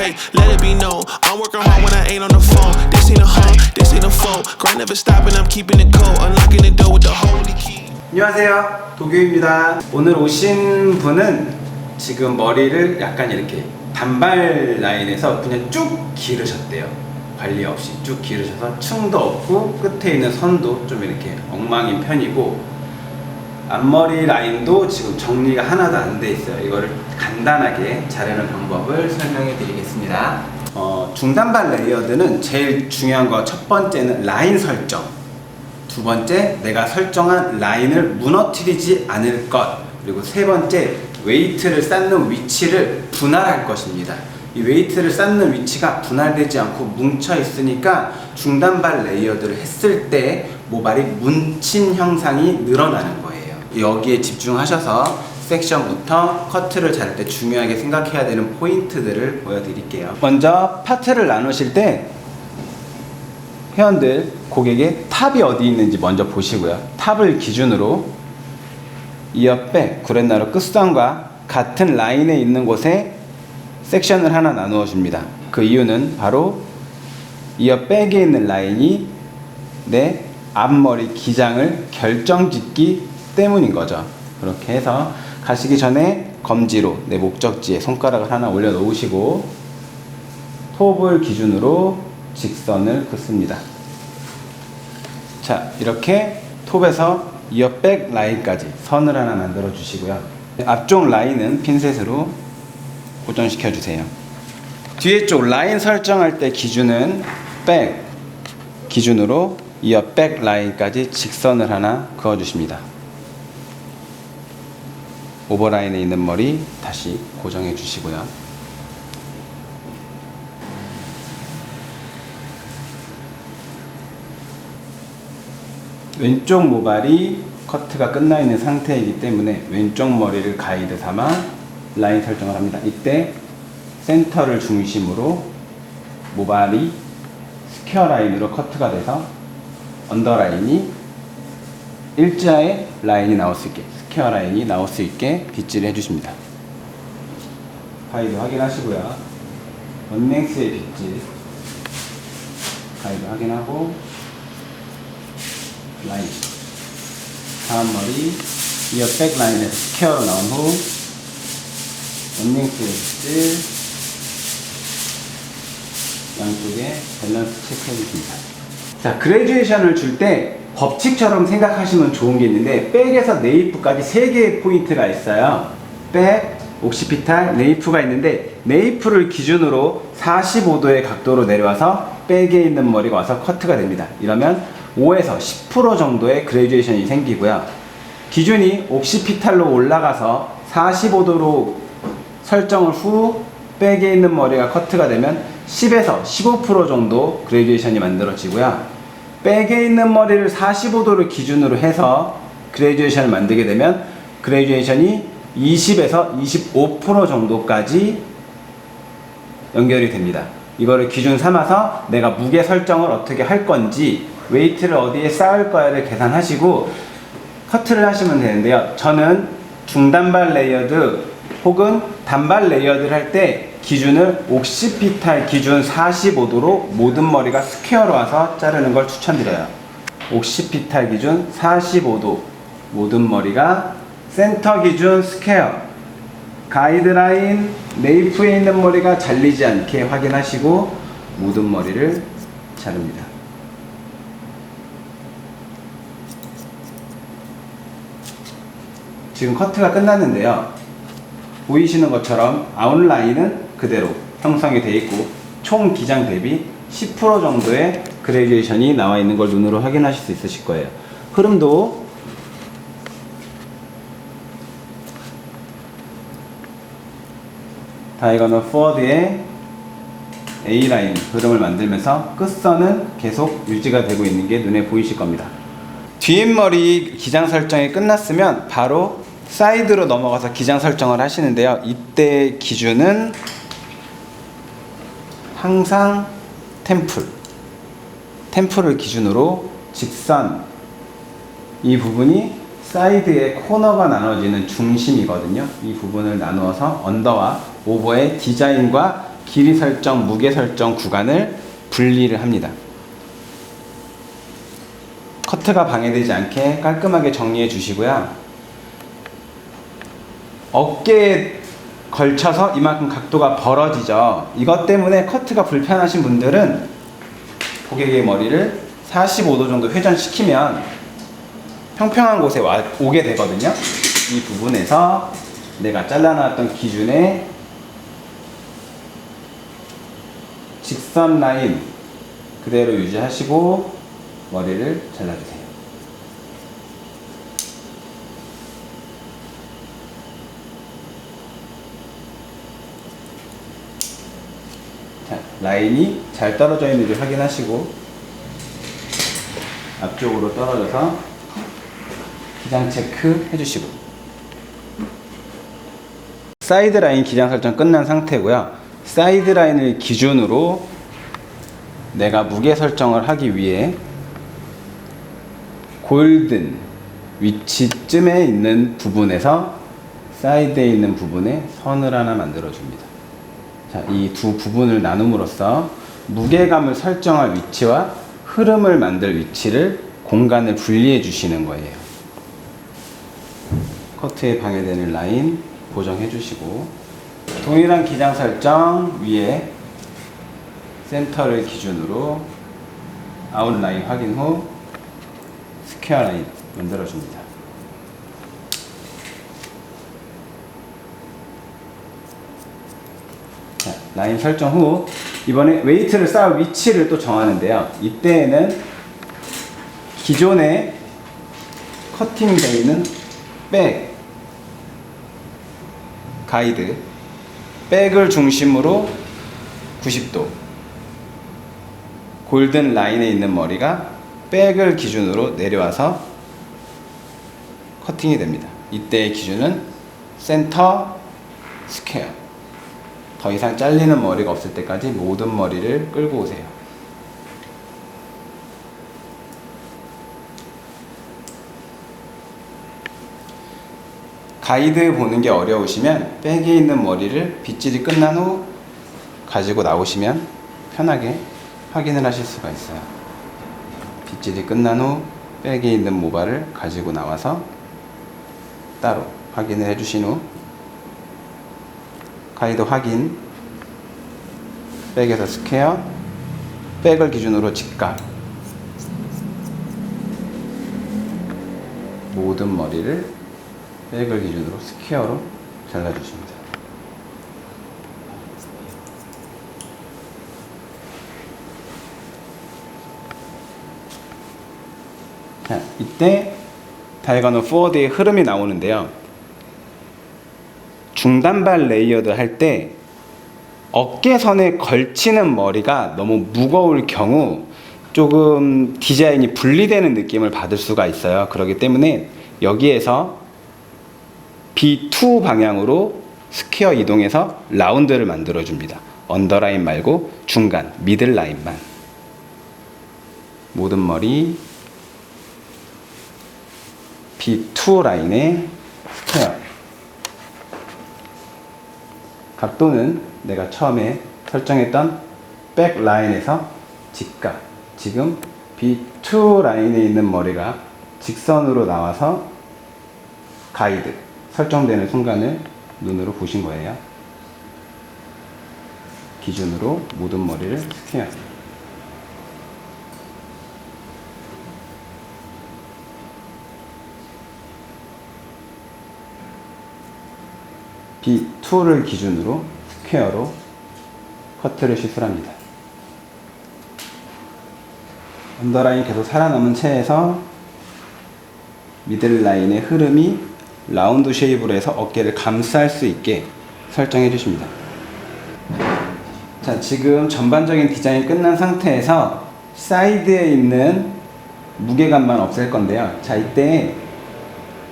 okay, let it be known. I'm working hard when I ain't on the phone. This ain't a home, this ain't a phone. Grind never stopping, I'm keeping it cold. Unlocking the door with the holy key. 안녕하세요 도규입니다 오늘 오신 분은 지금 머리를 약간 이렇게 단발 라인에서 그냥 쭉 기르셨대요 관리 없이 쭉 기르셔서 층도 없고 끝에 있는 선도 좀 이렇게 엉망인 편이고 앞머리 라인도 지금 정리가 하나도 안 돼 있어요 이거를 간단하게 자르는 방법을 설명해 드리겠습니다 어, 중단발 레이어드는 제일 중요한 거 첫 번째는 라인 설정 두 번째, 내가 설정한 라인을 무너뜨리지 않을 것. 그리고 세 번째, 웨이트를 쌓는 위치를 분할할 것입니다. 이 웨이트를 쌓는 위치가 분할되지 않고 뭉쳐 있으니까 중단발 레이어드를 했을 때 모발이 뭉친 형상이 늘어나는. 여기에 집중하셔서 섹션부터 커트를 자를 때 중요하게 생각해야 되는 포인트들을 보여드릴게요. 먼저 파트를 나누실 때 회원들 고객의 탑이 어디 있는지 먼저 보시고요. 탑을 기준으로 이어백 구렛나루 끝선과 같은 라인에 있는 곳에 섹션을 하나 나누어 줍니다. 그 이유는 바로 이어백에 있는 라인이 내 앞머리 기장을 결정짓기 때문인 거죠. 그렇게 해서 가시기 전에 검지로 내 목적지에 손가락을 하나 올려 놓으시고 톱을 기준으로 직선을 긋습니다. 자, 이렇게 톱에서 이어백 라인까지 선을 하나 만들어 주시고요. 앞쪽 라인은 핀셋으로 고정시켜 주세요. 뒤에 쪽 라인 설정할 때 기준은 백 기준으로 이어 백 라인까지 직선을 하나 그어 주십니다. 오버라인에 있는 머리 다시 고정해 주시고요. 왼쪽 모발이 커트가 끝나 있는 상태이기 때문에 왼쪽 머리를 가이드 삼아 라인 설정을 합니다. 이때 센터를 중심으로 모발이 스퀘어 라인으로 커트가 돼서 언더라인이 일자의 라인이 나올 수 있게 스퀘어 라인이 나올 수 있게 빗질을 해주십니다. 가이드 확인하시고요. 원랭스의 빗질 가이드 확인하고 라인 다음 머리 이어 백 라인에서 스퀘어로 나온 후 언닝스의 빗질 양쪽에 밸런스 체크해 주십니다 자 그레듀에이션을 줄때 법칙처럼 생각하시면 좋은 게 있는데 백에서 네이프까지 세 개의 포인트가 있어요 백, 옥시피탈, 네이프가 있는데 네이프를 기준으로 45도의 각도로 내려와서 백에 있는 머리가 와서 커트가 됩니다 이러면 5에서 10% 정도의 그레듀에이션이 생기고요. 기준이 옥시피탈로 올라가서 45도로 설정을 후 백에 있는 머리가 커트가 되면 10에서 15% 정도 그레듀에이션이 만들어지고요. 백에 있는 머리를 45도를 기준으로 해서 그레듀에이션을 만들게 되면 그레듀에이션이 20에서 25% 정도까지 연결이 됩니다. 이거를 기준 삼아서 내가 무게 설정을 어떻게 할 건지 웨이트를 어디에 쌓을 거야를 계산하시고 커트를 하시면 되는데요. 저는 중단발 레이어드 혹은 단발 레이어드를 할때 기준을 옥시피탈 기준 45도로 모든 머리가 스퀘어로 와서 자르는 걸 추천드려요. 옥시피탈 기준 45도 모든 머리가 센터 기준 스퀘어 가이드라인 네이프에 있는 머리가 잘리지 않게 확인하시고 모든 머리를 자릅니다. 지금 커트가 끝났는데요. 보이시는 것처럼 아웃라인은 그대로 형성이 되어 있고 총 기장 대비 10% 정도의 그레듀에이션이 나와 있는 걸 눈으로 확인하실 수 있으실 거예요. 흐름도 다이거널 포워드의 A라인 흐름을 만들면서 끝선은 계속 유지가 되고 있는 게 눈에 보이실 겁니다. 뒷머리 기장 설정이 끝났으면 바로 사이드로 넘어가서 기장 설정을 하시는데요. 이때 기준은 항상 템플, 템플을 기준으로 직선 이 부분이 사이드의 코너가 나눠지는 중심이거든요. 이 부분을 나누어서 언더와 오버의 디자인과 길이 설정, 무게 설정 구간을 분리를 합니다. 커트가 방해되지 않게 깔끔하게 정리해 주시고요. 어깨에 걸쳐서 이만큼 각도가 벌어지죠. 이것 때문에 커트가 불편하신 분들은 고객의 머리를 45도 정도 회전시키면 평평한 곳에 와, 오게 되거든요. 이 부분에서 내가 잘라놨던 기준의 직선 라인 그대로 유지하시고 머리를 잘라주세요. 자, 라인이 잘 떨어져 있는지 확인하시고 앞쪽으로 떨어져서 기장 체크 해주시고 사이드 라인 기장 설정 끝난 상태고요. 사이드 라인을 기준으로 내가 무게 설정을 하기 위해 골든 위치쯤에 있는 부분에서 사이드에 있는 부분에 선을 하나 만들어 줍니다. 자, 이두 부분을 나눔으로써 무게감을 설정할 위치와 흐름을 만들 위치를 공간을 분리해 주시는 거예요. 커트에 방해되는 라인 고정해 주시고 동일한 기장 설정 위에 센터를 기준으로 아웃라인 확인 후 스퀘어 라인 만들어 줍니다. 자, 라인 설정 후 이번에 웨이트를 쌓을 위치를 또 정하는데요. 이때에는 기존에 커팅되어 있는 백 가이드 백을 중심으로 90도 골든 라인에 있는 머리가 백을 기준으로 내려와서 커팅이 됩니다. 이때의 기준은 센터 스퀘어 더 이상 잘리는 머리가 없을 때까지 모든 머리를 끌고 오세요. 가이드 보는 게 어려우시면 백에 있는 머리를 빗질이 끝난 후 가지고 나오시면 편하게 확인을 하실 수가 있어요. 빗질이 끝난 후 백에 있는 모발을 가지고 나와서 따로 확인을 해주신 후 가이드 확인 백에서 스퀘어 백을 기준으로 직각 모든 머리를 백을 기준으로 스퀘어로 잘라주십니다. 자, 이때 다이거노 포워드의 흐름이 나오는데요. 중단발 레이어드 할 때 어깨선에 걸치는 머리가 너무 무거울 경우 조금 디자인이 분리되는 느낌을 받을 수가 있어요. 그렇기 때문에 여기에서 B2 방향으로 스퀘어 이동해서 라운드를 만들어 줍니다. 언더라인 말고 중간, 미들 라인만. 모든 머리 B2 라인에 스퀘어. 각도는 내가 처음에 설정했던 백 라인에서 직각. 지금 B2 라인에 있는 머리가 직선으로 나와서 가이드 설정되는 순간을 눈으로 보신 거예요. 기준으로 모든 머리를 스퀘어. B2를 기준으로 스퀘어로 커트를 시술합니다. 언더라인 계속 살아남은 채에서 미들 라인의 흐름이 라운드 쉐입으로 해서 어깨를 감쌀 수 있게 설정해 주십니다. 자, 지금 전반적인 디자인이 끝난 상태에서 사이드에 있는 무게감만 없앨 건데요. 자, 이때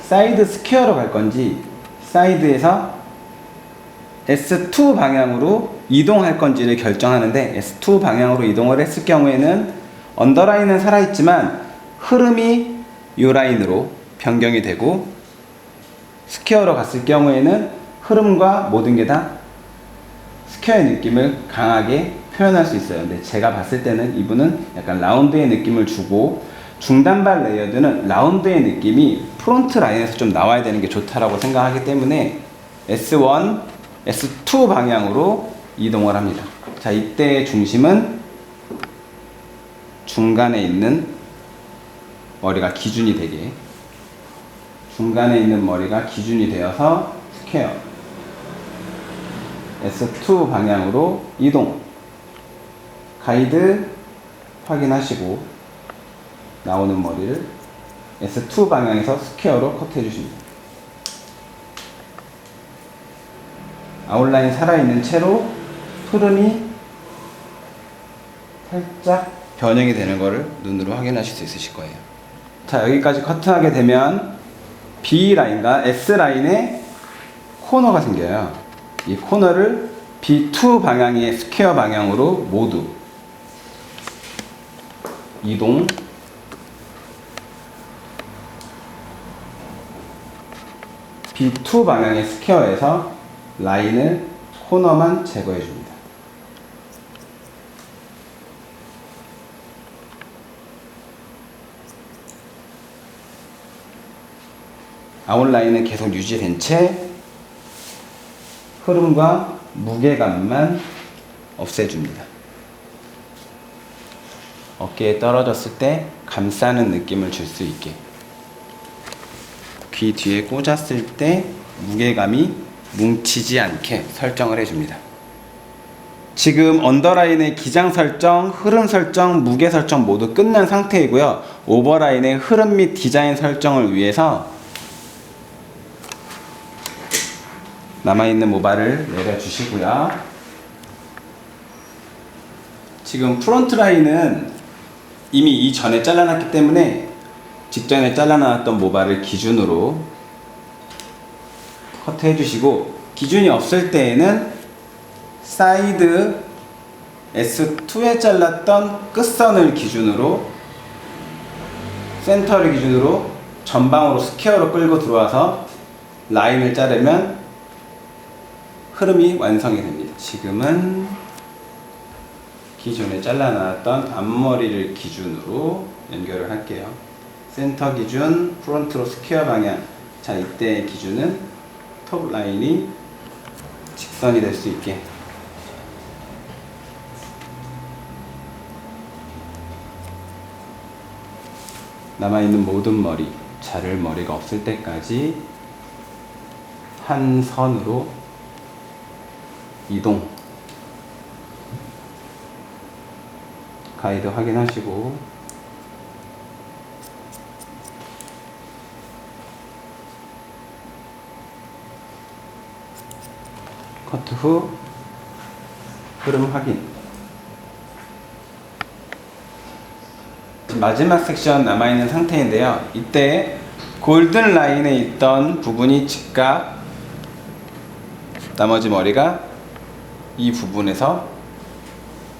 사이드 스퀘어로 갈 건지 사이드에서 S2 방향으로 이동할 건지를 결정하는데 S2 방향으로 이동을 했을 경우에는 언더라인은 살아있지만 흐름이 이 라인으로 변경이 되고 스퀘어로 갔을 경우에는 흐름과 모든 게 다 스퀘어의 느낌을 강하게 표현할 수 있어요. 근데 제가 봤을 때는 이분은 약간 라운드의 느낌을 주고 중단발 레이어드는 라운드의 느낌이 프론트 라인에서 좀 나와야 되는 게 좋다라고 생각하기 때문에 S1, S2 방향으로 이동을 합니다. 자, 이때 중심은 중간에 있는 머리가 기준이 되게 중간에 있는 머리가 기준이 되어서 스퀘어 S2 방향으로 이동 가이드 확인하시고 나오는 머리를 S2 방향에서 스퀘어로 컷해 주십니다. 아웃라인 살아있는 채로 흐름이 살짝 변형이 되는 것을 눈으로 확인하실 수 있으실 거예요. 자, 여기까지 커트하게 되면 B 라인과 S 라인에 코너가 생겨요. 이 코너를 B2 방향의 스퀘어 방향으로 모두 이동 B2 방향의 스퀘어에서 라인을 코너만 제거해 줍니다. 아웃라인은 계속 유지된 채 흐름과 무게감만 없애줍니다. 어깨에 떨어졌을 때 감싸는 느낌을 줄 수 있게 귀 뒤에 꽂았을 때 무게감이 뭉치지 않게 설정을 해줍니다. 지금 언더라인의 기장 설정, 흐름 설정, 무게 설정 모두 끝난 상태이고요. 오버라인의 흐름 및 디자인 설정을 위해서 남아있는 모발을 내려주시고요. 지금 프론트 라인은 이미 이전에 잘라놨기 때문에 직전에 잘라놨던 모발을 기준으로 커트 해 주시고 기준이 없을 때에는 사이드 S2에 잘랐던 끝선을 기준으로 센터를 기준으로 전방으로 스퀘어로 끌고 들어와서 라인을 자르면 흐름이 완성이 됩니다. 지금은 기존에 잘라놨던 앞머리를 기준으로 연결을 할게요. 센터 기준, 프론트로 스퀘어 방향. 자, 이때 기준은 톱 라인이 직선이 될 수 있게. 남아있는 모든 머리, 자를 머리가 없을 때까지 한 선으로 이동. 가이드 확인하시고 커트 후 흐름 확인. 마지막 섹션 남아있는 상태인데요. 이때 골든 라인에 있던 부분이 즉각 나머지 머리가 이 부분에서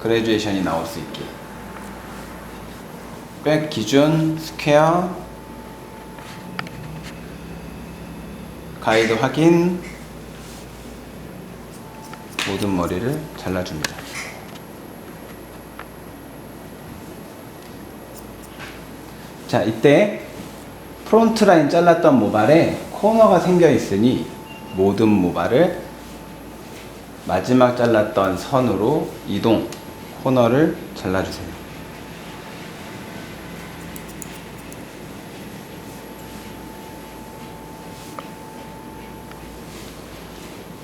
그레듀에이션이 나올 수 있게. 백 기준 스퀘어 가이드 확인 모든 머리를 잘라줍니다. 자, 이때 프론트 라인 잘랐던 모발에 코너가 생겨 있으니 모든 모발을 마지막 잘랐던 선으로 이동 코너를 잘라주세요.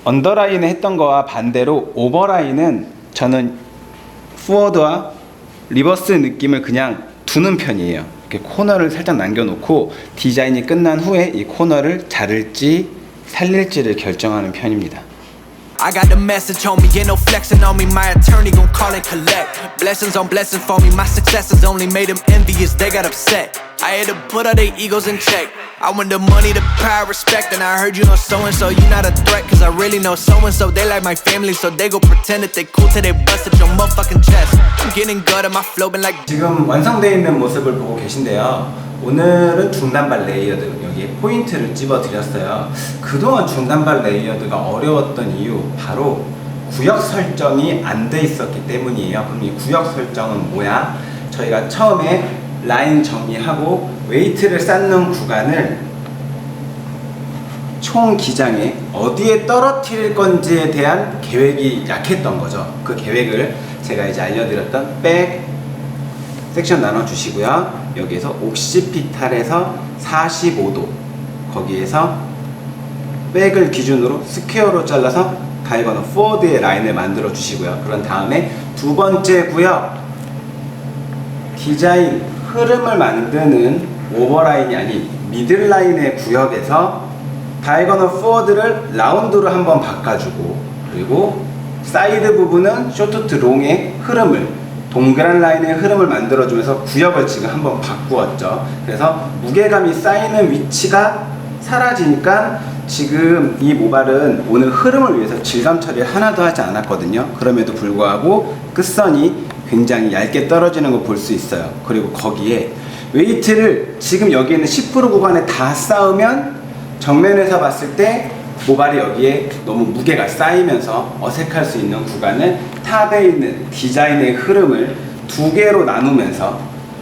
언더라인에 했던 거와 반대로 오버라인은 저는 후워드와 리버스 느낌을 그냥 두는 편이에요. 이렇게 코너를 살짝 남겨놓고 디자인이 끝난 후에 이 코너를 자를지 살릴지를 결정하는 편입니다. I got the message me, ain't no flexing on me. My attorney gon' call and collect. Blessings on blessings for me. My successes only made them envious, they got upset. I had to put all their egos in check. I want the money, the power, respect. And I heard you know so and so, you not a threat. Cause I really know so and so, they like my family. So they go pretend that they cool till they bust at your motherfucking chest. I'm getting at my flow, been like. 지금 완성되어 있는 모습을 보고 계신데요. 오늘은 중단발 레이어드 여기에 포인트를 집어 드렸어요. 그동안 중단발 레이어드가 어려웠던 이유 바로 구역 설정이 안 돼 있었기 때문이에요. 그럼 이 구역 설정은 뭐야? 저희가 처음에 라인 정리하고 웨이트를 쌓는 구간을 총 기장에 어디에 떨어뜨릴 건지에 대한 계획이 약했던 거죠. 그 계획을 제가 이제 알려드렸던 백 섹션 나눠 주시고요. 여기에서 옥시피탈에서 45도 거기에서 백을 기준으로 스퀘어로 잘라서 가이거너 포워드의 라인을 만들어 주시고요. 그런 다음에 두 번째 구역 디자인 흐름을 만드는 오버라인이 아닌 미들라인의 구역에서 다이거널 포워드를 라운드로 한번 바꿔주고 그리고 사이드 부분은 쇼트 롱의 흐름을 동그란 라인의 흐름을 만들어주면서 구역을 지금 한번 바꾸었죠. 그래서 무게감이 쌓이는 위치가 사라지니까 지금 이 모발은 오늘 흐름을 위해서 질감 처리를 하나도 하지 않았거든요. 그럼에도 불구하고 끝선이 굉장히 얇게 떨어지는 걸 볼 수 있어요. 그리고 거기에 웨이트를 지금 여기 있는 10% 구간에 다 쌓으면 정면에서 봤을 때 모발이 여기에 너무 무게가 쌓이면서 어색할 수 있는 구간을 탑에 있는 디자인의 흐름을 두 개로 나누면서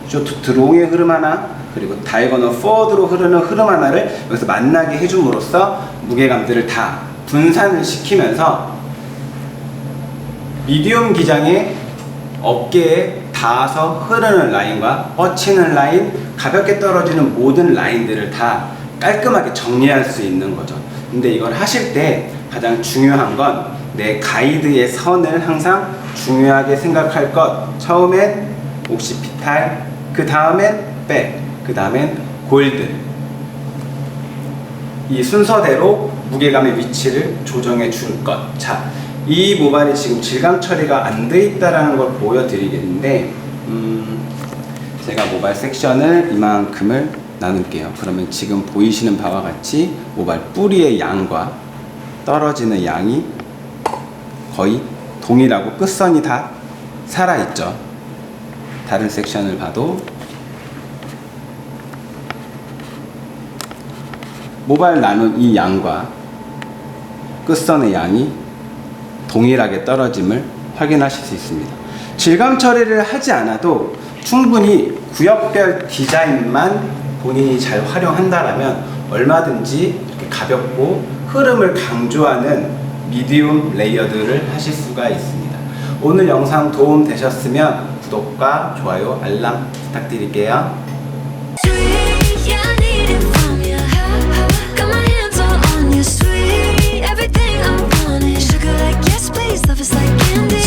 쇼트 드롱의 흐름 하나 그리고 다이거널 포워드로 흐르는 흐름 하나를 여기서 만나게 해줌으로써 무게감들을 다 분산을 시키면서 미디움 기장의 어깨에 닿아서 흐르는 라인과 뻗치는 라인, 가볍게 떨어지는 모든 라인들을 다 깔끔하게 정리할 수 있는 거죠. 근데 이걸 하실 때 가장 중요한 건 내 가이드의 선을 항상 중요하게 생각할 것. 처음엔 옥시피탈, 그 다음엔 백, 그 다음엔 골드. 이 순서대로 무게감의 위치를 조정해 줄 것. 자, 이 모발이 지금 질감 처리가 안 돼 있다라는 걸 보여드리겠는데, 음, 제가 모발 섹션을 이만큼을 나눌게요. 그러면 지금 보이시는 바와 같이 모발 뿌리의 양과 떨어지는 양이 거의 동일하고 끝선이 다 살아있죠. 다른 섹션을 봐도 모발 나눈 이 양과 끝선의 양이 동일하게 떨어짐을 확인하실 수 있습니다. 질감 처리를 하지 않아도 충분히 구역별 디자인만 본인이 잘 활용한다라면 얼마든지 가볍고 흐름을 강조하는 미디움 레이어드를 하실 수가 있습니다. 오늘 영상 도움 되셨으면 구독과 좋아요, 알람 부탁드릴게요. just like candy.